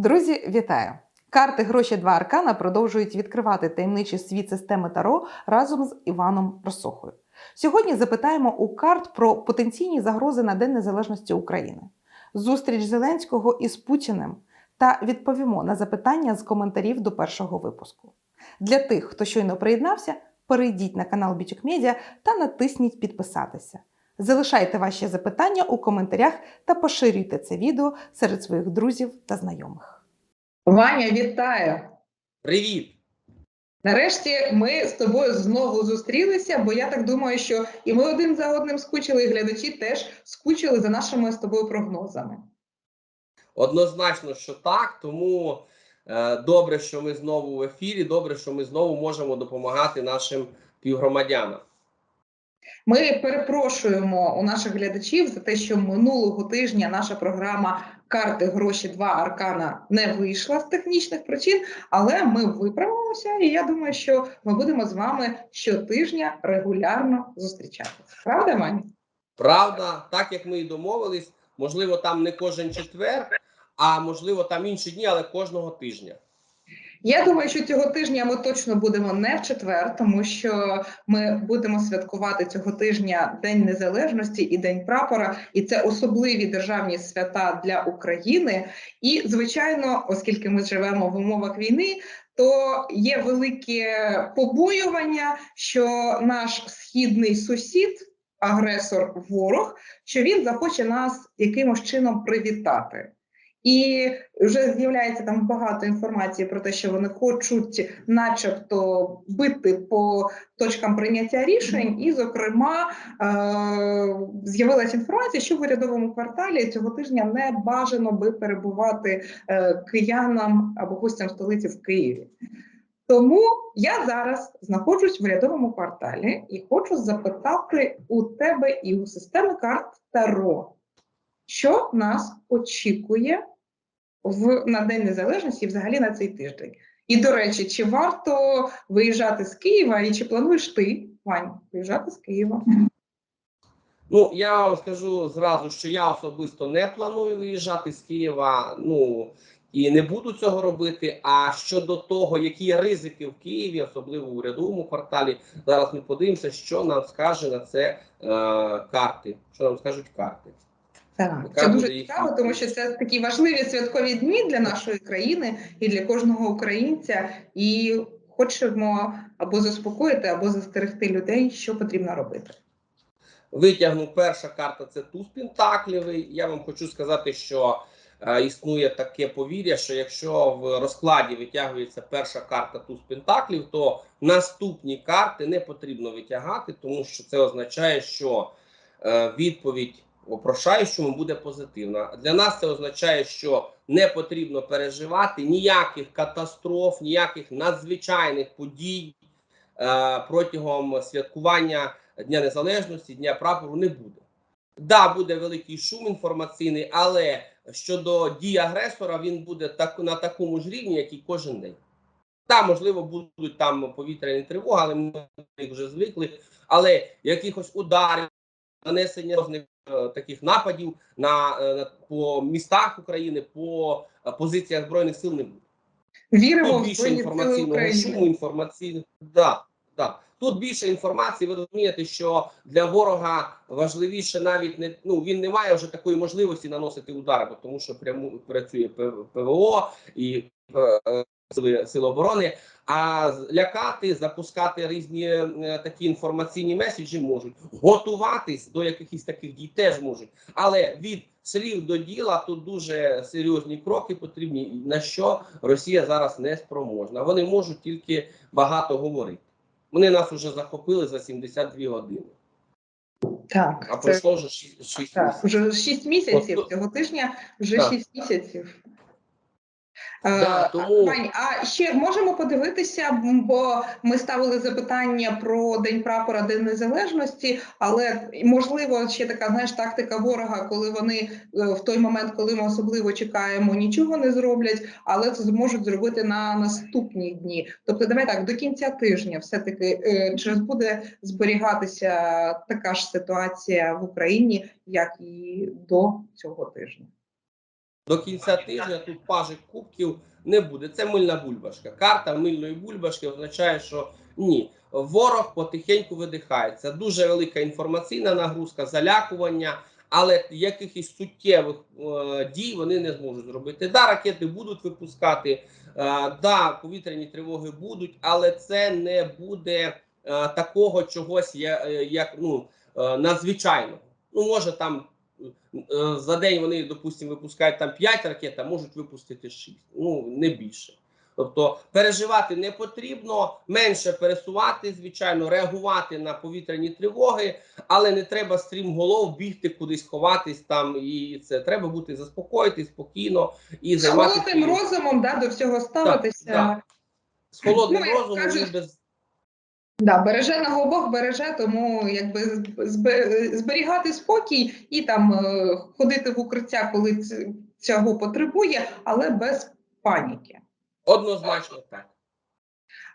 Друзі, вітаю! Карти гроші 2 аркана продовжують відкривати таємничий світ системи Таро разом з Іваном Росохою. Сьогодні запитаємо у карт про потенційні загрози на День Незалежності України, зустріч Зеленського із Путіним та відповімо на запитання з коментарів до першого випуску. Для тих, хто щойно приєднався, перейдіть на канал Бічок Медіа та натисніть підписатися. Залишайте ваші запитання у коментарях та поширюйте це відео серед своїх друзів та знайомих. Ваня, вітаю! Привіт! Нарешті ми з тобою знову зустрілися, бо я так думаю, що і ми один за одним скучили, і глядачі теж скучили за нашими з тобою прогнозами. Однозначно, що так. Тому е, добре, що ми знову в ефірі. Добре, що ми знову можемо допомагати нашим півгромадянам. Ми перепрошуємо у наших глядачів за те, що минулого тижня наша програма Карти гроші 2 аркана не вийшла з технічних причин, але ми виправимося, і я думаю, що ми будемо з вами щотижня регулярно зустрічатися. Правда, Ваня? Правда, так як ми і домовились, можливо, там не кожен четвер, а можливо, там інші дні, але кожного тижня. Я думаю, що цього тижня ми точно будемо не в четвер, тому що ми будемо святкувати цього тижня День Незалежності і День прапора, і це особливі державні свята для України. І звичайно, оскільки ми живемо в умовах війни, то є велике побоювання, що наш східний сусід, агресор, ворог, що він захоче нас якимось чином привітати. І вже з'являється там багато інформації про те, що вони хочуть, начебто, бити по точкам прийняття рішень. І, зокрема, е- з'явилася інформація, що в урядовому кварталі цього тижня не бажано би перебувати е- киянам або гостям столиці в Києві. Тому я зараз знаходжусь в урядовому кварталі і хочу запитати у тебе і у системи карт Таро, що нас очікує в на День Незалежності і взагалі на цей тиждень. І до речі, чи варто виїжджати з Києва, і чи плануєш ти, Вань, виїжджати з Києва? Ну, я вам скажу зразу, що я особисто не планую виїжджати з Києва. Ну і не буду цього робити. А щодо того, які ризики в Києві, особливо в урядовому кварталі, зараз ми подивимося, що нам скаже на це е, карти. Що нам скажуть карти. Так, це дуже цікаво, тому що це такі важливі святкові дні для нашої країни і для кожного українця. І хочемо або заспокоїти, або застерегти людей, що потрібно робити. Витягну перша карта це туз пентаклівий. Я вам хочу сказати, що е, існує таке повір'я, що якщо в розкладі витягується перша карта туз пентаклів, то наступні карти не потрібно витягати, тому що це означає, що е, відповідь опрошаючому буде позитивна. Для нас це означає, що не потрібно переживати ніяких катастроф, ніяких надзвичайних подій е, протягом святкування. Дня Незалежності, Дня прапору не буде. Да, буде великий шум інформаційний, але щодо дій агресора він буде так на такому ж рівні, як і кожен день. Та, можливо, будуть там повітряні тривоги, але ми них вже звикли. Але якихось ударів, нанесення таких нападів на, е, на по містах України, по е, позиціях збройних сил не буде. Віримо Тут в більше інформаційного шуму, інформаційного да, да. Тут більше інформації. Ви розумієте, що для ворога важливіше навіть не ну він не має вже такої можливості наносити удари, бо тому що прямо працює ПВО і е, сили, сили оборони. А лякати, запускати різні е, такі інформаційні меседжі можуть, готуватись до якихось таких дій теж можуть. Але від слів до діла тут дуже серйозні кроки потрібні, на що Росія зараз не спроможна. Вони можуть тільки багато говорити. Вони нас вже захопили за 72 години, Так, а це пройшло вже 6, 6 Так, місяців. вже 6 місяців От- цього тижня, вже Так. 6 місяців. Да, Е, тому- Вань, а ще можемо подивитися, бо ми ставили запитання про День прапора, День Незалежності, але можливо ще така знаєш тактика ворога, коли вони е, в той момент, коли ми особливо чекаємо, нічого не зроблять, але це зможуть зробити на наступні дні. Тобто, давай так до кінця тижня, все таки е, чи буде зберігатися така ж ситуація в Україні, як і до цього тижня. До кінця тижня тут пажик кубків не буде. Це мильна бульбашка. Карта мильної бульбашки означає, що ні, ворог потихеньку видихається. Дуже велика інформаційна нагрузка, залякування, але якихось суттєвих е, дій вони не зможуть зробити. Да, ракети будуть випускати, е, да, повітряні тривоги будуть, але це не буде е, такого чогось, е, як ну е, надзвичайного. Ну, може там за день вони, допустимо, випускають там 5 ракет, а можуть випустити 6. Ну не більше. Тобто переживати не потрібно, менше пересувати, звичайно, реагувати на повітряні тривоги, але не треба стрімголов бігти кудись ховатись там. І це треба бути заспокоїти спокійно і З займатися холодним розумом да, до всього ставитися. да. з холодним Ну, розумом кажуть, і без Да, береже на обох береже, тому якби зберігати спокій і там е, ходити в укриття, коли цього потребує, але без паніки. однозначно так.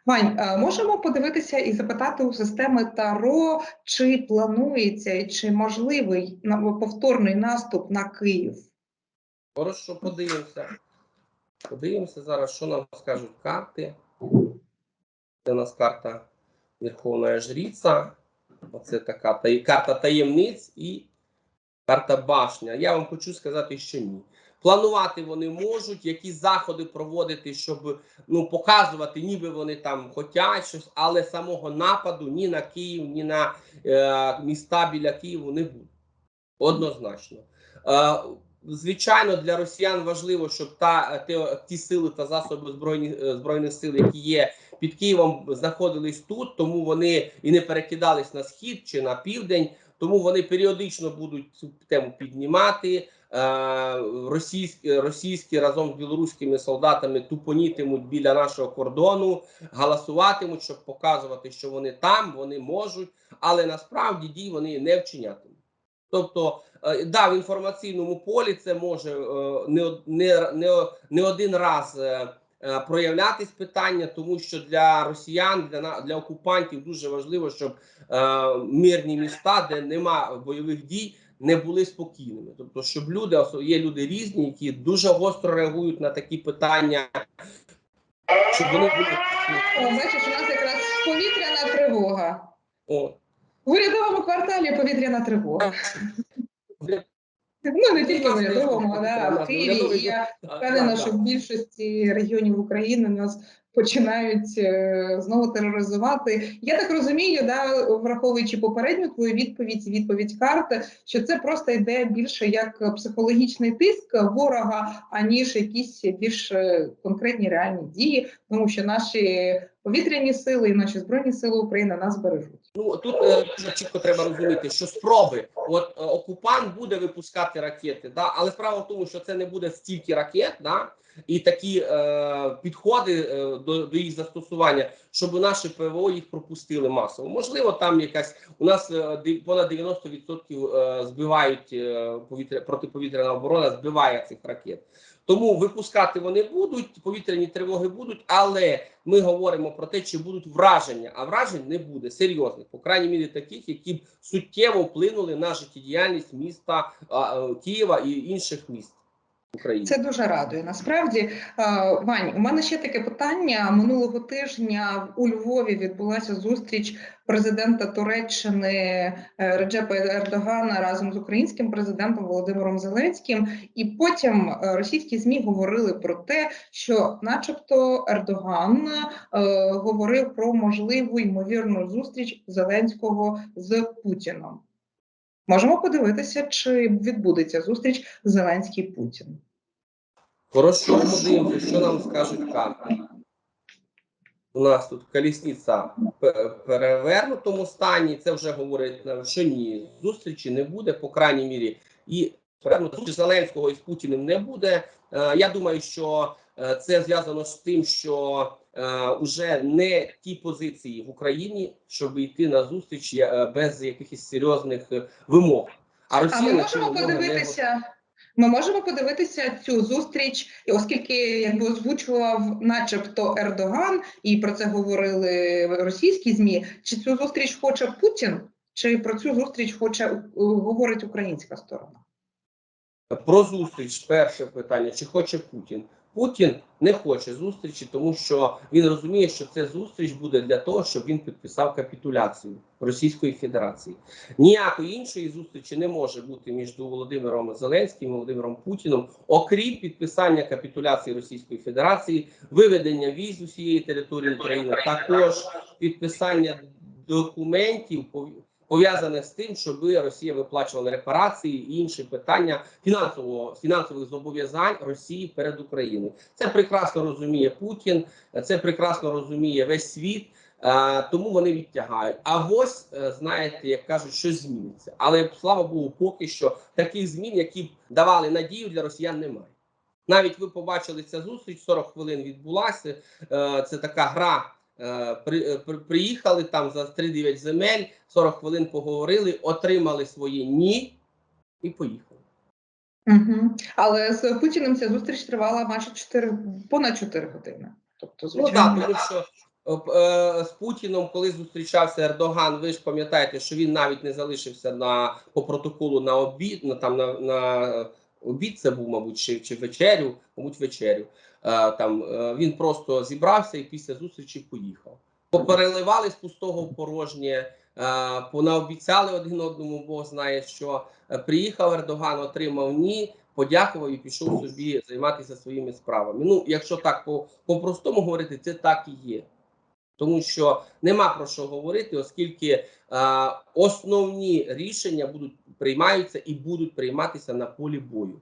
Вань, е, можемо подивитися і запитати у системи Таро, чи планується і чи можливий повторний наступ на Київ? Хорошо, подивимося. Подивимося зараз, що нам скажуть карти. Це у нас карта Верховна Жриця. Оце така та карта таємниць і карта башня. Я вам хочу сказати, що ні. Планувати вони можуть, які заходи проводити, щоб ну, показувати, ніби вони там хочуть щось, але самого нападу ні на Київ, ні на е, міста біля Києва не буде. Однозначно. Е, звичайно, для росіян важливо, щоб та те, ті сили та засоби збройні е, збройних сил, які є під Києвом, знаходились тут, тому вони і не перекидались на схід чи на південь. Тому вони періодично будуть цю тему піднімати. Е, російські, російські разом з білоруськими солдатами тупонітимуть біля нашого кордону, галасуватимуть, щоб показувати, що вони там, вони можуть, але насправді дій вони не вчинятимуть. Тобто, е, да, в інформаційному полі це може е, не, не, не, не один раз проявлятись питання, тому що для росіян, для, для окупантів дуже важливо, щоб е, мирні міста, де нема бойових дій, не були спокійними. Тобто, щоб люди, осо- є люди різні, які дуже гостро реагують на такі питання, щоб вони були. О, бачиш, у нас якраз повітряна тривога. О, В урядовому кварталі повітряна тривога. Ну не тільки в урядовому, а в Києві. І я впевнена, що в більшості регіонів України нас починають е, знову тероризувати. Я так розумію, да, враховуючи попередню твою відповідь, відповідь карти, що це просто йде більше як психологічний тиск ворога, аніж якісь більш е, конкретні реальні дії, тому що наші повітряні сили і наші збройні сили України нас бережуть. Ну тут е, дуже чітко треба розуміти, що спроби, от окупант буде випускати ракети, да, але справа в тому, що це не буде стільки ракет, да, і такі е, підходи е, до, до їх застосування, щоб наші ПВО їх пропустили масово. Можливо, там якась у нас е, понад 90% е, збивають е, повітря протиповітряна оборона, збиває цих ракет. Тому випускати вони будуть, повітряні тривоги будуть, але ми говоримо про те, чи будуть враження, а вражень не буде серйозних, по крайній мірі таких, які б суттєво вплинули на життєдіяльність міста а, а, Києва і інших міст України. Це дуже радує. Насправді, Вань, у мене ще таке питання. Минулого тижня у Львові відбулася зустріч президента Туреччини е, Реджепа Ердогана разом з українським президентом Володимиром Зеленським. І потім е, російські змі говорили про те, що, начебто, Ердоган е, говорив про можливу ймовірну зустріч Зеленського з Путіном. Можемо подивитися, чи відбудеться зустріч Зеленський Путін. Хорошо, подивимося, що нам скажуть карти. У нас тут колісниця в перевернутому стані. Це вже говорить нам, що ні, зустрічі не буде, по крайній мірі. І перевернуто Зеленського із Путіним не буде. Е, Я думаю, що е, це зв'язано з тим, що е, уже не ті позиції в Україні, щоб йти на зустріч е, без якихось серйозних е, вимог. А А Росія ми можемо подивитися. Ми можемо подивитися цю зустріч, оскільки якби озвучував, начебто, Ердоган, і про це говорили російські змі. Чи цю зустріч хоче Путін, чи про цю зустріч хоче е, говорить українська сторона? Про зустріч перше питання: чи хоче Путін? Путін не хоче зустрічі, тому що він розуміє, що це зустріч буде для того, щоб він підписав капітуляцію Російської Федерації. Ніякої іншої зустрічі не може бути між Володимиром Зеленським і Володимиром Путіном, окрім підписання капітуляції Російської Федерації, виведення віз усієї території України, також підписання документів пов- пов'язаних з тим, щоб Росія виплачувала репарації і інші питання фінансового фінансових зобов'язань Росії перед Україною. Це прекрасно розуміє Путін, це прекрасно розуміє весь світ. е, Тому вони відтягають. А ось е, знаєте, як кажуть, щось зміниться. Але слава Богу, поки що таких змін, які б давали надію для росіян, немає. Навіть ви побачили ця зустріч 40 хвилин відбулася. Е, Це така гра. Е, При, е, при- приїхали там за 3-9 земель, 40 хвилин поговорили, отримали своє ні і поїхали. Угу. Але з Путіним ця зустріч тривала майже 4, понад 4 години. Тобто, Ну так, тому що е, е, з Путіном, коли зустрічався Ердоган, ви ж пам'ятаєте, що він навіть не залишився на по протоколу на обід, на там на, на обід це був, мабуть, чи, чи вечерю, мабуть, вечерю. Е, там е, він просто зібрався і після зустрічі поїхав. Попереливали з пустого в порожнє, е, понаобіцяли один одному, Бог знає, що приїхав Ердоган, отримав ні, подякував і пішов собі займатися своїми справами. Ну, якщо так по, по-простому говорити, це так і є. Тому що нема про що говорити, оскільки е, основні рішення будуть приймаються і будуть прийматися на полі бою,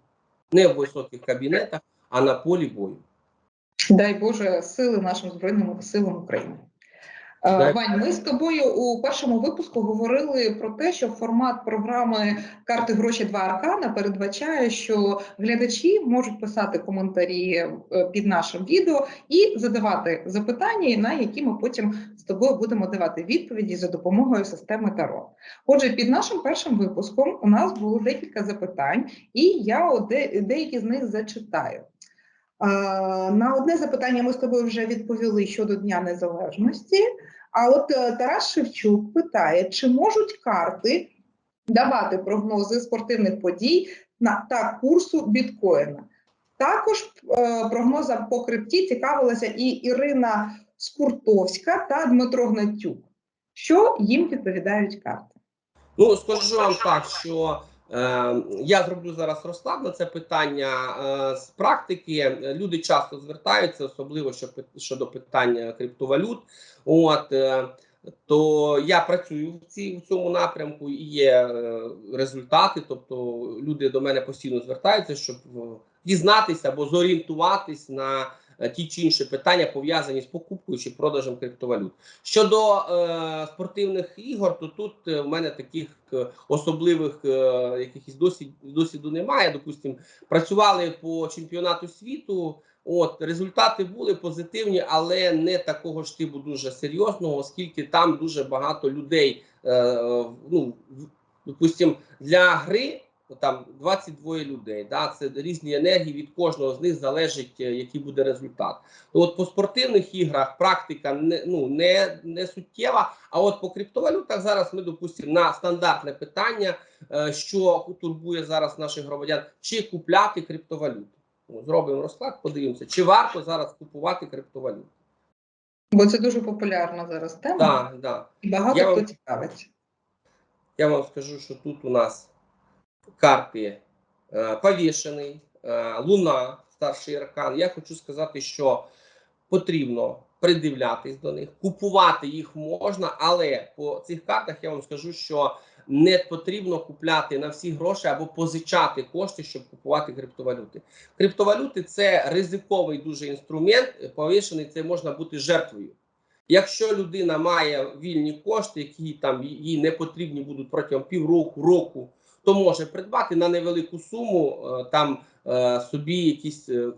не в високих кабінетах, а на полі бою. Дай Боже сили нашим збройним силам України. Е, Дай- Вань, ми з тобою у першому випуску говорили про те, що формат програми карти гроші 2 аркана передбачає, що глядачі можуть писати коментарі е, під нашим відео і задавати запитання, на які ми потім з тобою будемо давати відповіді за допомогою системи Таро. Отже, під нашим першим випуском у нас було декілька запитань, і я оде- деякі з них зачитаю. На одне запитання ми з тобою вже відповіли щодо Дня Незалежності. А от е, Тарас Шевчук питає, чи можуть карти давати прогнози спортивних подій та курсу біткоїна? Також е, прогнозом по крипті цікавилася і Ірина Скуртовська та Дмитро Гнатюк. Що їм відповідають карти? Ну, скажу вам так, що я зроблю зараз розклад на це питання е, з практики. Люди часто звертаються, особливо щодо питання криптовалют. От е, то я працюю в, цій, в цьому напрямку і є е, результати. Тобто люди до мене постійно звертаються, щоб е, дізнатися або зорієнтуватись на е, ті чи інші питання, пов'язані з покупкою чи продажем криптовалют. Щодо е, спортивних ігор, то тут е, в мене таких е, особливих е, якихось досвід, досвіду немає. Допустимо, працювали по чемпіонату світу. От результати були позитивні, але не такого ж типу дуже серйозного, оскільки там дуже багато людей. Е, е, ну, допустим, для гри там 22 людей. Да, це різні енергії. Від кожного з них залежить, е, який буде результат. То от по спортивних іграх практика не ну не, не суттєва. А от по криптовалютах зараз ми допустимо на стандартне питання, е, що турбує зараз наших громадян, чи купляти криптовалюту. Ну, Зробимо розклад, подивимося, чи варто зараз купувати криптовалюту. Бо це дуже популярна зараз тема, Так, так. і багато Я хто вам- цікавиться. Я вам скажу, що тут у нас карти е, повішений, е, луна, старший аркан. Я хочу сказати, що потрібно придивлятись до них, купувати їх можна, але по цих картах я вам скажу, що не потрібно купляти на всі гроші або позичати кошти, щоб купувати криптовалюти. Криптовалюти це ризиковий дуже інструмент. Повішений це можна бути жертвою. Якщо людина має вільні кошти, які там їй не потрібні будуть протягом півроку, року, то може придбати на невелику суму е, там е, собі якісь е,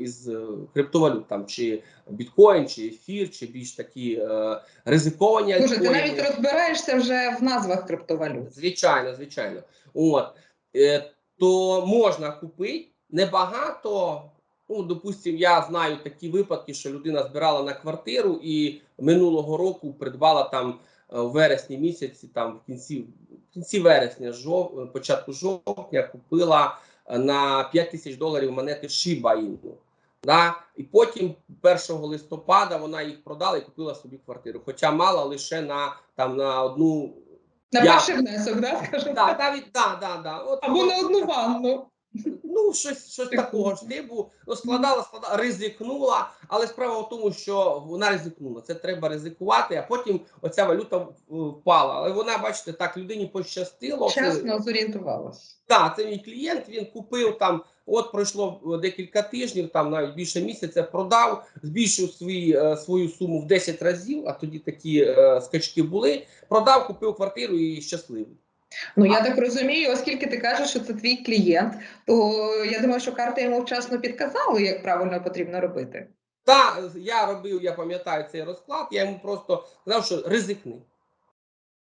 із криптовалют, там чи біткоін, чи ефір, чи більш такі ризиковані. Боже, ти навіть розбираєшся вже в назвах криптовалют. Звичайно, звичайно. От то можна купити небагато. Ну, допустим, я знаю такі випадки, що людина збирала на квартиру і минулого року придбала там в вересні місяці, там в кінці, в кінці вересня, жов, початку жовтня, купила е, на 5 тисяч доларів монети Shiba Inu. Да? І потім 1 листопада вона їх продала і купила собі квартиру. Хоча мала лише на там на одну На перший внесок, да, скажімо да, навіть да, да, да. От, Або на одну ванну. Ну, щось, щось такого ж типу. Ну, складала, складала, ризикнула, але справа в тому, що вона ризикнула. Це треба ризикувати, а потім оця валюта впала. Але вона, бачите, так людині пощастило. Чесно зорієнтувалась. Так, це мій клієнт. Він купив там. От пройшло е, декілька тижнів, там навіть більше місяця продав, збільшив свій, е, свою суму в 10 разів. А тоді такі е, скачки були. Продав, купив квартиру і щасливий. Ну я так розумію, оскільки ти кажеш, що це твій клієнт, то я думаю, що карти йому вчасно підказали, як правильно потрібно робити. Та я робив, я пам'ятаю цей розклад. Я йому просто сказав, що ризикни.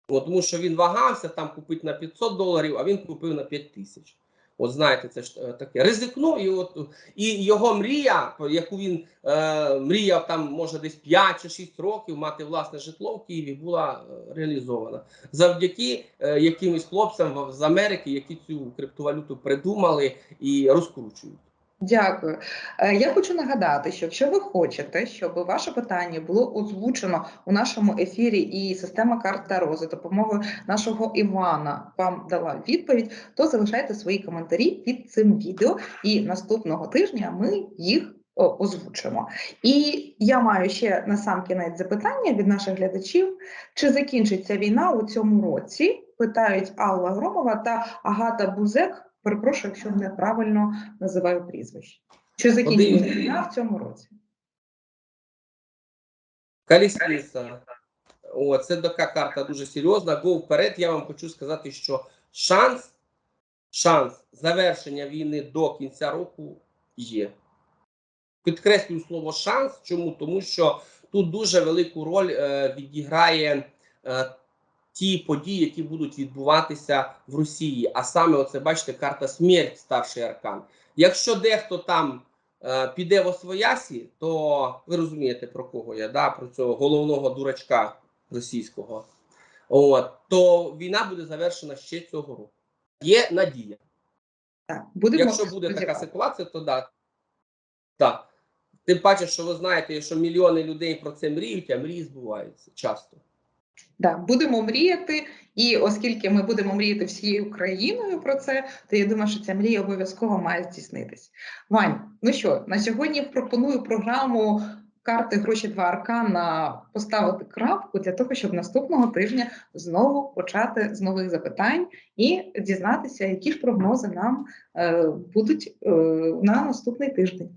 Тому що він вагався там купити на 500 доларів, а він купив на 5 тисяч. От знаєте, це ж е, таке. ризикну, і от і його мрія, яку він е, мріяв там, може, десь 5 чи 6 років мати власне житло в Києві, була е, реалізована завдяки е, якимось хлопцям з Америки, які цю криптовалюту придумали і розкручують. Дякую. Е, Я хочу нагадати, що якщо ви хочете, щоб ваше питання було озвучено у нашому ефірі, і система карт Таро за допомогою нашого Івана вам дала відповідь, то залишайте свої коментарі під цим відео, і наступного тижня ми їх озвучимо. І я маю ще на сам кінець запитання від наших глядачів: чи закінчиться війна у цьому році? Питають Алла Громова та Агата Бузек. Перепрошую, якщо неправильно називаю прізвище. Чи закінчиться Один. війна в цьому році? Колісниця. О, це така карта дуже серйозна. Го вперед. Я вам хочу сказати, що шанс, шанс завершення війни до кінця року є. Підкреслюю слово шанс. Чому? Тому що тут дуже велику роль е, відіграє е, ті події, які будуть відбуватися в Росії. А саме, оце бачите, карта смерть, старший аркан. Якщо дехто там е, піде в освоясі, то ви розумієте про кого я, да? про цього головного дурачка російського. От, то війна буде завершена ще цього року. Є надія. Так, будемо Якщо буде така ситуація, то да. Так. Тим паче, що ви знаєте, що мільйони людей про це мріють, а мрії збуваються часто. Да, будемо мріяти, і оскільки ми будемо мріяти всією країною про це, то я думаю, що ця мрія обов'язково має здійснитись. Вань, ну що, на сьогодні пропоную програму карти гроші 2 аркана поставити крапку для того, щоб наступного тижня знову почати з нових запитань і дізнатися, які ж прогнози нам е, будуть е, на наступний тиждень.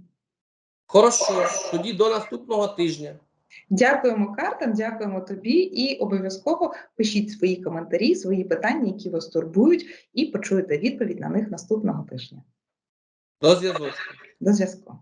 Хорошо, тоді до наступного тижня. Дякуємо картам, дякуємо тобі і обов'язково пишіть свої коментарі, свої питання, які вас турбують, і почуєте відповідь на них наступного тижня. До зв'язку. До зв'язку.